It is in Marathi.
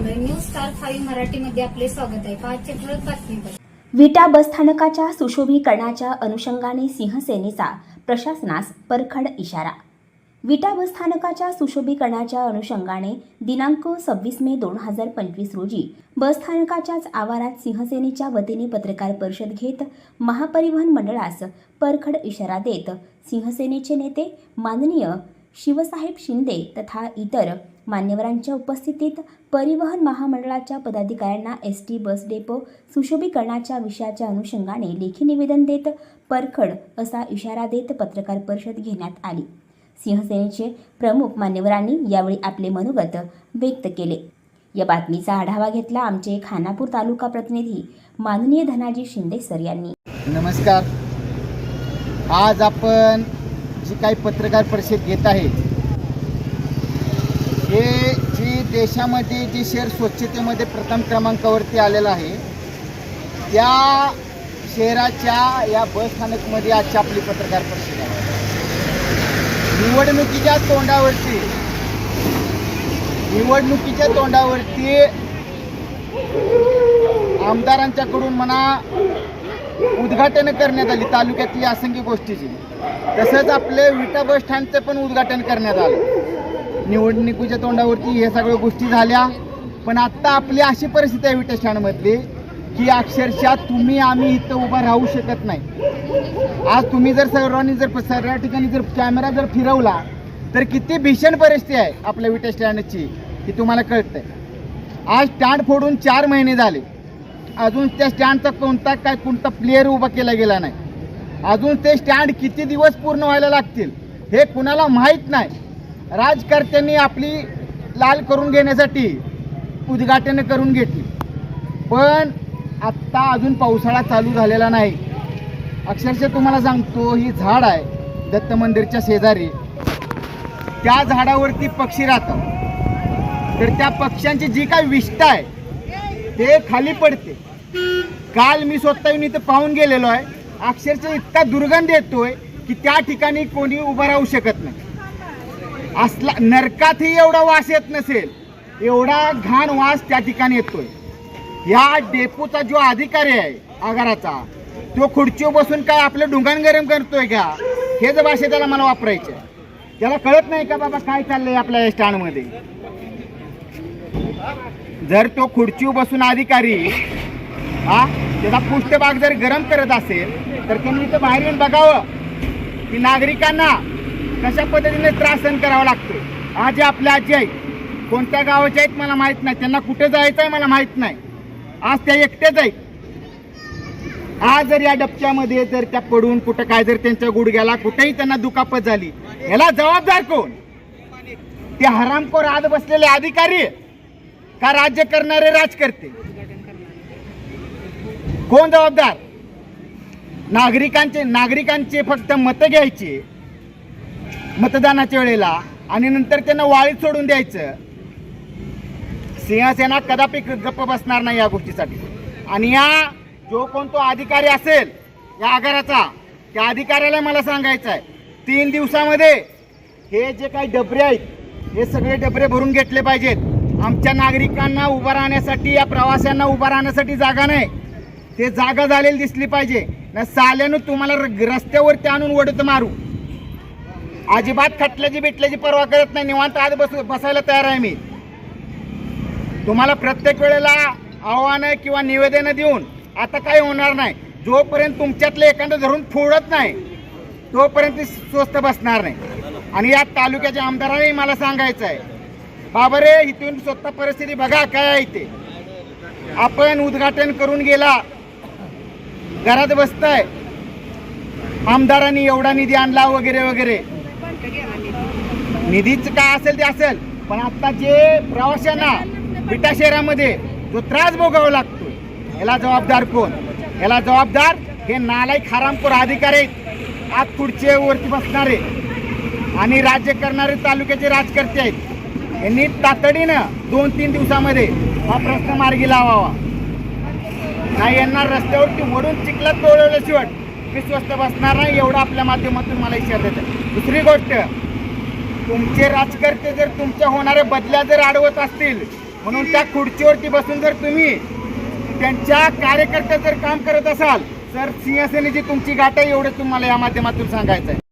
न्यूज स्टार फाईव्ह मराठीमध्ये आपले स्वागत आहे. पाचशे ठळक विटा बसस्थानकाच्या सुशोभीकरणाच्या अनुषंगाने सिंहसेनेचा प्रशासनास परखड इशारा. विटा बसस्थानकाच्या सुशोभीकरणाच्या अनुषंगाने दिनांक सव्वीस मे दोन हजार पंचवीस रोजी बसस्थानकाच्याच आवारात सिंहसेनेच्या वतीने पत्रकार परिषद घेत महापरिवहन मंडळास परखड इशारा देत सिंहसेनेचे नेते माननीय शिवसाहेब शिंदे तथा इतर मान्यवरांच्या उपस्थितीत परिवहन महामंडळाच्या पदाधिकाऱ्यांना एस टी बस डेपो सुशोभीकरणाच्या विषयाच्या अनुषंगाने लेखी निवेदन देत परखड असा इशारा देत पत्रकार परिषद घेण्यात आली. सिंहसेनेचे प्रमुख मान्यवरांनी यावेळी आपले मनोगत व्यक्त केले. या बातमीचा आढावा घेतला आमचे खानापूर तालुका प्रतिनिधी माननीय धनाजी शिंदे सर यांनी. नमस्कार. आज आपण जी काही पत्रकार परिषद घेत आहे हे जी देशामध्ये जी शहर स्वच्छतेमध्ये प्रथम क्रमांकावरती आलेलं आहे त्या शहराच्या या बस स्थानकमध्ये आजची आपली पत्रकार परिषद आहे. निवडणुकीच्या तोंडावरती निवडणुकीच्या तोंडावरती आमदारांच्याकडून म्हणा उद्घाटन करण्यात आली तालुक्यातली असंख्य गोष्टीची. तसंच आपले विटा बस स्टँडचं पण उद्घाटन करण्यात आलं. निवडणुकीच्या तोंडावरती हे सगळ्या गोष्टी झाल्या. पण आत्ता आपली अशी परिस्थिती आहे विटा स्टँडमधली की अक्षरशः तुम्ही आम्ही इथं उभा राहू शकत नाही. आज तुम्ही जर सर्वांनी जर सर्व ठिकाणी जर कॅमेरा जर फिरवला तर किती भीषण परिस्थिती आहे आपल्या विटा स्टँडची ही तुम्हाला कळतंय. आज स्टँड फोडून चार महिने झाले. अजून त्या स्टँडचा कोणता काय कोणता प्लेअर उभा केला गेला नाही. अजून ते स्टँड किती दिवस पूर्ण व्हायला लागतील हे कुणाला माहीत नाही. राजकर्त्यांनी आपली लाल करून घेण्यासाठी उद्घाटनं करून घेतली. पण आत्ता अजून पावसाळा चालू झालेला नाही. अक्षरशः तुम्हाला सांगतो ही झाड आहे दत्त मंदिरच्या शेजारी. त्या झाडावरती पक्षी राहतात. तर त्या पक्ष्यांची जी काय विष्ठा आहे ते खाली पडते. काल मी स्वतः येऊन इथं पाहून गेलेलो आहे. अक्षरशः इतका दुर्गंध येतोय की त्या ठिकाणी कोणी उभं राहू शकत नाही. असला नरकातही एवढा वास येत नसेल एवढा घाण वास त्या ठिकाणी येतोय. ह्या डेपोचा जो अधिकारी आहे आगाराचा तो खुर्चीवर बसून काय आपलं डुंगाण गरम करतोय का? हेच भाषे त्याला मला वापरायचे त्याला कळत नाही का बाबा काय चाललंय आपल्या या स्टँडमध्ये? जर तो खुर्चीवर बसून अधिकारी हा? त्याचा पृष्ठभाग जर गरम करत असेल तर त्यांनी इथं बाहेर येऊन बघावं. की नागरिकांना कशा पद्धतीने त्रास सहन करावा लागतो. आज जे आपल्या आजी आहे कोणत्या गावाच्या आहेत मला माहीत नाही. त्यांना कुठे जायचं आहे मला माहीत नाही. आज त्या एकट्याच आहेत. आज जर या डबक्यामध्ये जर त्या पडून कुठं काय जर त्यांच्या गुडघ्याला कुठेही त्यांना दुखापत झाली याला जबाबदार कोण? ते हरामखोर आत बसलेले अधिकारी का राज्य करणारे राजकर्ते? कोण जबाबदार. नागरिकांचे नागरिकांचे फक्त मतं घ्यायची. मतदानाच्या वेळेला आणि नंतर त्यांना वाळीत सोडून द्यायचं. सिंहसेना कदापि गप्प बसणार नाही या गोष्टीसाठी. आणि या जो कोण तो अधिकारी असेल या आगाराचा त्या अधिकाऱ्याला मला सांगायचं आहे तीन दिवसामध्ये हे जे काही डबरे आहेत हे सगळे डबरे भरून घेतले पाहिजेत. आमच्या नागरिकांना उभं राहण्यासाठी या प्रवाशांना उभं राहण्यासाठी जागा नाही. ते जागा झालेली दिसली पाहिजे. ना साल्यानं तुम्हाला र- रस्त्यावरती आणून ओढत मारू. अजिबात खटल्याची बिटल्याची पर्वा करत नाही. निवांत आज बस बसायला तयार आहे मी. तुम्हाला प्रत्येक वेळेला आव्हानं किंवा निवेदनं देऊन आता काही होणार नाही. जोपर्यंत तुमच्यातलं एखादं धरून फोडत नाही तोपर्यंत ती स्वस्त बसणार नाही. आणि या तालुक्याच्या आमदारांनी मला सांगायचं आहे. बाबा रे इथून स्वतः परिस्थिती बघा काय आहे ते. आपण उद्घाटन करून गेला घरात बसताय. आमदारांनी एवढा निधी आणला वगैरे वगैरे. निधीच काय असेल ते असेल. पण आता जे प्रवाशांना विटा शहरामध्ये जो त्रास भोगावा लागतो याला जबाबदार कोण? याला जबाबदार हे नालायक हरामपूर अधिकारी आहेत. आत पुढचे वरती बसणारे आणि राज्य करणारे तालुक्याचे राजकर्ते आहेत. यांनी तातडीनं दोन तीन दिवसामध्ये हा प्रश्न मार्गी लावावा. नाही यांना रस्त्यावरती वडून चिखलात तोडवल्याशिवाय मी स्वस्त बसणार नाही एवढं आपल्या माध्यमातून मला इशारा देत. आहे दुसरी गोष्ट तुमचे राजकर्ते जर तुमच्या होणाऱ्या बदल्या जर अडवत असतील म्हणून त्या खुर्चीवरती बसून जर तुम्ही त्यांच्या कार्यकर्त्या जर काम करत असाल तर सिंहसेनेची तुमची गाठ आहे एवढं तुम्हाला या माध्यमातून सांगायचं आहे